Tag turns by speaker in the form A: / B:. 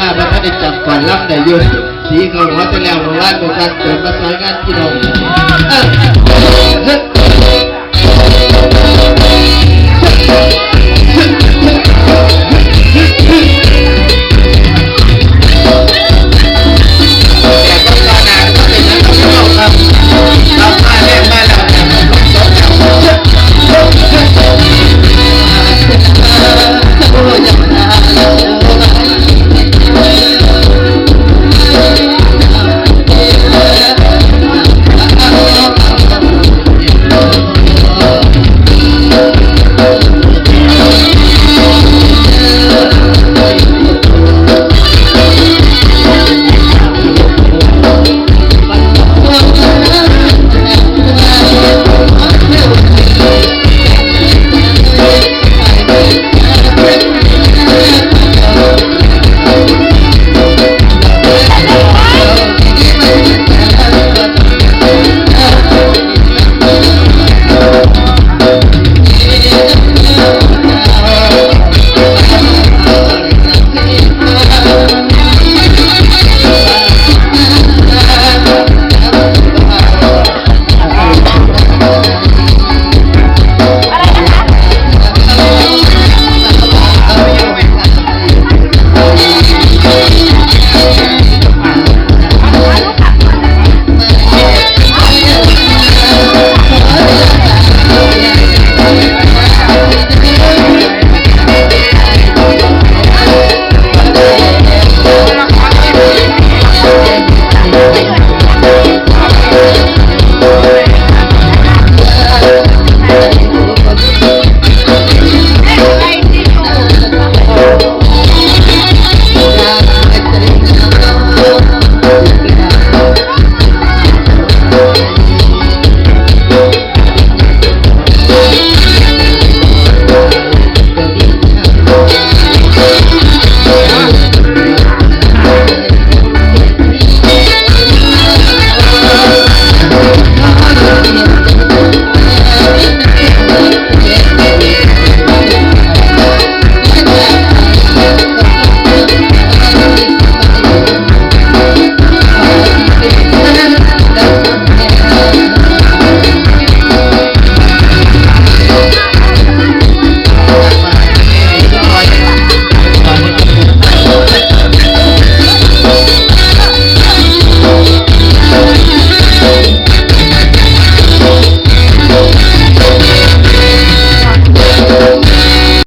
A: มาพระนิจจับก่อนรับได้อยู่สีเขาหัวจะแล้วหัวล้านกว่ากันเกิดมาสายงานที่เรา Thank you.